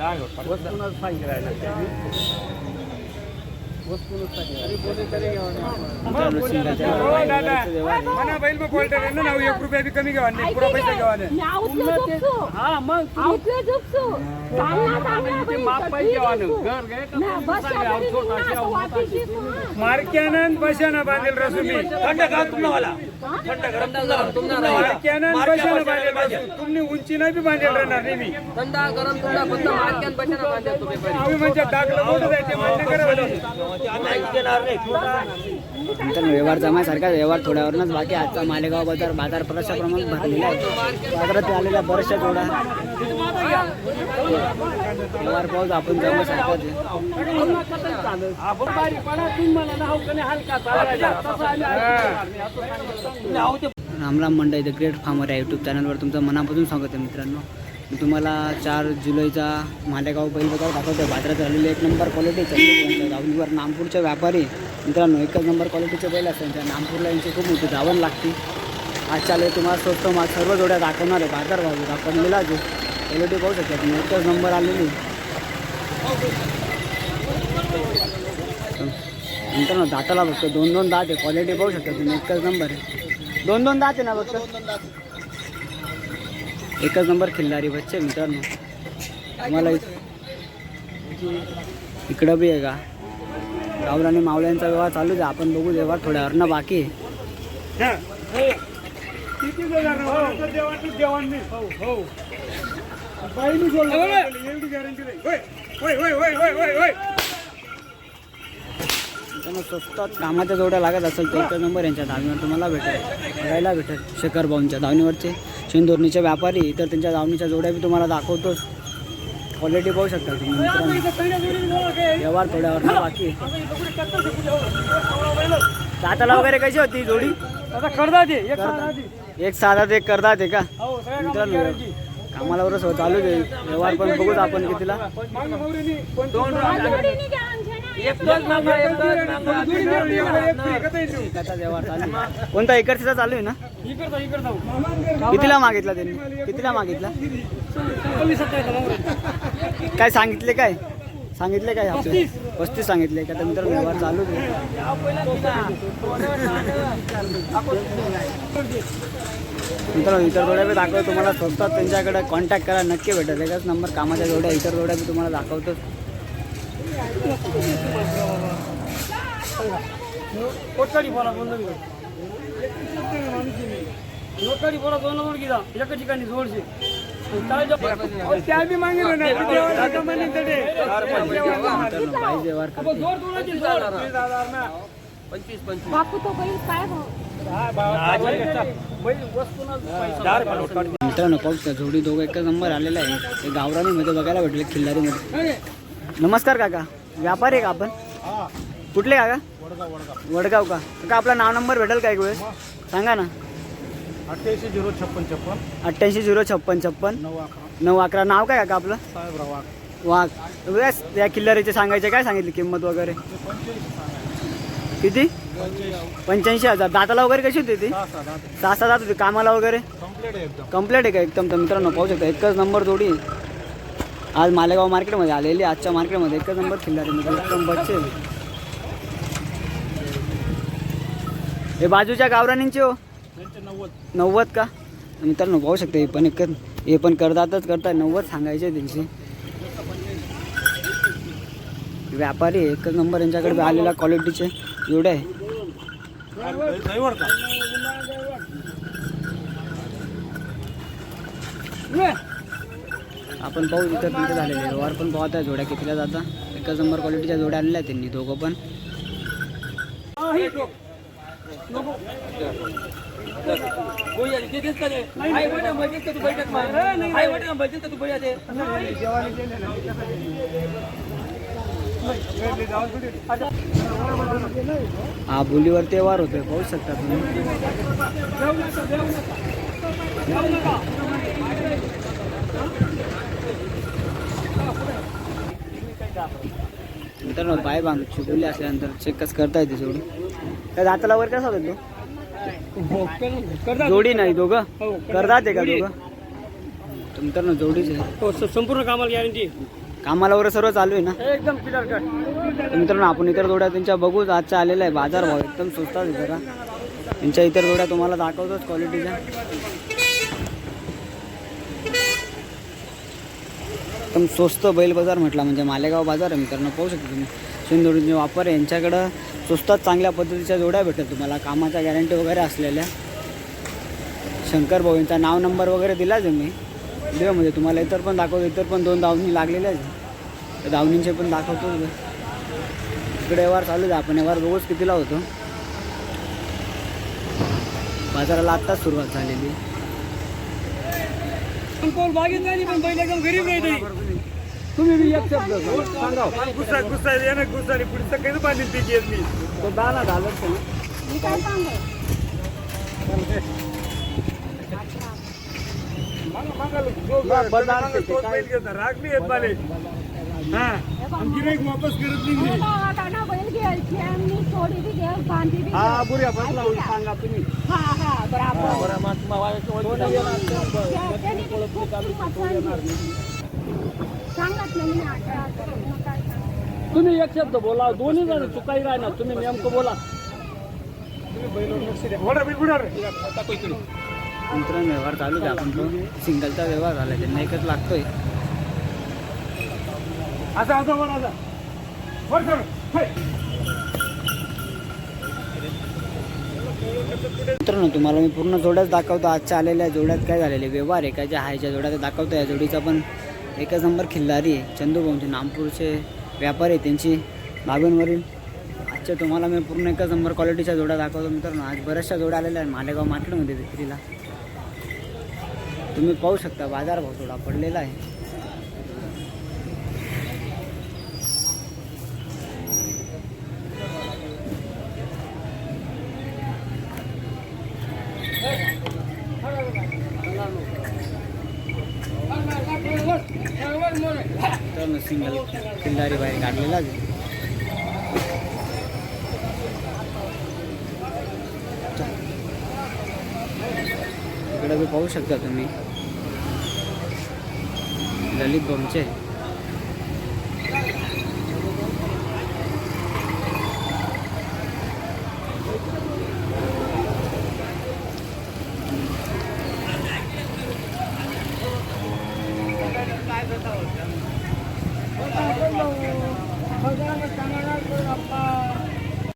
वस्तूनच सांगितलं वस्तूनच मित्रांनो, शिंगाच्या गाडीवरचे व्यवहार आहे. मना बैल ना नाव एक रुपया बी कमी घेवा नाही पुरा पैसा घेवा नाही. हा मग माप पाहिजे जेवण घर घे मार्क्यानं बशानं बांधेल रसुमी थंड का तुम्हाला मार्क्यानं बशानं बांधेल रसू उंची नाही बी बांधेल राहणार नाही मी. थंडा गरम थंडा फक्त मार्क्यान पैशानं बांधतात तुम्ही. आम्ही म्हणजे टाकलं मोठं जायचे मान्य करा नंतर व्यवहार जमायसारखा व्यवहार थोड्यावरूनच बाकी आजचा मालेगाव बाजार बाजार बऱ्याचशा प्रमाणात भरलेला आहे. बाजारात आलेला बऱ्याचशा थोडा व्यवहार पाऊस आपण जमासारखाच आहे. रामराम मंडई द ग्रेट फार्मर या यूट्यूब चॅनलवर तुमचं मनापासून स्वागत आहे मित्रांनो. मी तुम्हाला चार जुलैचा मालेगाव बैल गाव दाखवतो बाजारात झालेले एक नंबर क्वालिटीचं दावणीवर नामपूरच्या व्यापारी. मित्रांनो एकच नंबर क्वालिटीचे बैल असतात. त्या नागपूरला यांची खूप मोठी धावण लागते. आजच्या चालेल तुम्हाला स्वस्त मा सर्व जोड्या दाखवणार आहे. बाजार भाव दाखवलेला जो क्वालिटी पाहू शकता तुम्ही. एकच नंबर आलेली मित्रांनो दाताला बघतो दोन दोन दात आहे. क्वालिटी पाहू शकता तुम्ही. एकच नंबर आहे. दोन दोन दात आहे ना बघतो एकच नंबर खिल्लारी बच्चे मित्रांनो. तुम्हाला इकडं बी आहे का? राहुल आणि मावळ्यांचा व्यवहार चालूच आहे. आपण बघू देवा थोड्या हरणं बाकी स्वस्तात कामाच्या जोड्या लागत असेल तर एकच नंबर यांच्या धावणीवर तुम्हाला भेटेल. बघायला भेटेल. शेखर भाऊंच्या धावणीवरचे. शेंदोरणीचे व्यापारी इतर त्यांच्या धावणीच्या जोड्या बी तुम्हाला दाखवतोच. क्वालिटी पाहू शकता तुम्ही व्यवहार थोड्यावर बाकी आहे. दाताला वगैरे कशी होती जोडी? आता करदा दे एक साधा दे एक साधा ते करतात आहे का? मित्रांनो गॅरंटी कामालावरच हो चालू आहे. व्यवहार पण बघूत आपण कितीला. कोणता इकडचा चालू आहे ना. कितीला मागितला त्यांनी? कितीला मागितला. काय सांगितले काय? सांगितले काय आपले पस्तीस. सांगितले का? त्यानंतर व्यवहार चालू. मित्रांनो इतर जोड्या बी दाखवतो तुम्हाला. स्वतः त्यांच्याकडे कॉन्टॅक्ट करा. नक्की भेटेल. एकच नंबर कामाच्या जोड्या इतर जोड्या बी तुम्हाला दाखवतो कोटकाडी बोला बोला दोन एका ठिकाणी जोडशे. त्या बी मागितलं. मित्रांनो करते जोड. पंचवीस पंचवीस बापू तो बैल काय. मित्रांनो दोघं एकच नंबर आलेला आहे. ते गावरानीमध्ये बघायला भेटले खिल्लारीमध्ये. नमस्कार काका. व्यापारी आहे का आपण? कुठले काका? वडगाव का? काका आपला नाव नंबर भेटेल का एक वेळेस? सांगा ना. अठ्ठ्याऐंशी झिरो छप्पन छप्पन. अठ्ठ्याऐंशी झिरो छप्पन छप्पन. नऊ अकरा. नऊ अकरा. नाव काय काका आपलं? साहेबराव वाघ. वाघ. बस या किल्लारीचे सांगायचे काय सांगितली किंमत वगैरे? किती? पंच्याऐंशी हजार. दाताला वगैरे कशी होती ती? सहा सहा दहा सहा सहा जात होती. कामाला वगैरे? कंप्लीट आहे एकदम. आहे का? एकदम तर मित्रांनो पाहू शकता. एकच नंबर जोडी आज मालेगाव मार्केटमध्ये आलेली आजच्या मार्केटमध्ये एकच नंबर खिल्लारीमध्ये एक नंबरचे हे बाजूच्या गावरानींचे हो. नव्वद नव्वद का? मित्रांनो पाहू शकते हे पण एकच हे पण करतातच करतात नव्वद सांगायचे त्यांचे. व्यापारी एकच नंबर यांच्याकडे आलेला क्वालिटीचे एवढे आहे. पण पाहू इथं तिथे झालेले व्यवहार पण पाहत आहे जोड्या कितीला जाता एकच नंबर क्वालिटीच्या जोड्या आणल्या आहेत त्यांनी दोघं पण. हा बोलीवर कितीच का ते? आई बेटा, मजेत बैठक मार? आई बेटा, मजेत का तू बैठक आहे? हा बोलीवरती व्यवहार होतोय पाहू शकता तुम्ही मित्रांनो पाय बांध चिकवली असल्यानंतर चेकच करता येते जोडी. काय दाताला वर कसा होतो करदा. जोडी नाही दोघं? हो, करतात आहे का दोघं? तर मित्रांनो जोडीच आहे. हो, संपूर्ण कामाला गॅरंटी कामाला वगैरे सर्व चालू आहे ना? एकदम मित्रांनो आपण इतर जोड्या त्यांच्या बघूच आजच्या आलेल्या आहे बाजार भाव एकदम स्वस्तात आहे जरा. त्यांच्या इतर जोड्या तुम्हाला दाखवतोच क्वालिटीच्या एकदम स्वस्त बैल बाजार म्हटला. म्हणजे मालेगाव बाजार आहे मित्रांनो पाहू शकता तुम्ही. शिंदोडीचे वापर यांच्याकडं स्वस्तात चांगल्या पद्धतीच्या जोड्या भेटतात तुम्हाला. कामाच्या गॅरंटी वगैरे असलेल्या. शंकर भाऊ यांचा नाव नंबर वगैरे दिलाच आहे मी व्हिडिओमध्ये म्हणजे तुम्हाला इतर पण दाखवतो इतर पण दोन दावणी लागलेल्या आहेत. दावणींचे पण दाखवतो इकडे व्यवहार चालू आपण व्यवहार रोज कितीला होतो. बाजाराला आत्ताच सुरुवात झालेली पण गरीब नाही तुम्ही बी एक शब्द सांगा गुस्सा गुस्सा ना गुस्सा आणि पुढचं काही बांधील पिकी येत मी तो दाना नाही. मी काय सांगू राग नाही येत माले हा आणि गिऱ्हाईक वापस करत नाही मी. वाटाणा बैल घ्यायची आणि मी थोडी बी घ्याल बांधी बी हा घ्याल. बुऱ्या बदला होईल सांगा तुम्ही हा हा बराबर बरं, मग तुम्हाला वाजायचं ओळखी नाही. त्या- त्यांनी बी खूप किंमत सांगितली. तुम्ही एक शब्द बोला दोन्ही जण चुकाई राहणार तुम्ही नेमकं बोला. मित्रांनो व्यवहार चालूच आहे आपण तो सिंगलचा व्यवहार झाला त्यांना एकच लागतोय. असा असा वर असा वर कर हे. मित्रांनो तुम्हाला मी पूर्ण जोड्याच दाखवतो. आजच्या आलेल्या जोड्यात काय झालेले व्यवहार आहे काय ज्या हायच्या जोड्या ते दाखवतो या जोडीचा पण एकच नंबर खिल्लारी आहे. चंदूभाऊंचे नामपूरचे व्यापारी आहे त्यांची बागूंवरील आजच्या तुम्हाला मी पूर्ण एकच नंबर क्वालिटीच्या जोड्या दाखवतो मित्रांनो. आज बऱ्याचशा जोड्या आलेल्या आहेत. मालेगाव मार्केटमध्ये विक्रीला. तुम्ही पाहू शकता बाजारभाव थोडा पडलेला आहे. मित्रांनो सिंगल किल्लारी बाहेर काढलेलाच इकडे बी पाहू शकता तुम्ही. ललित भाऊंचे.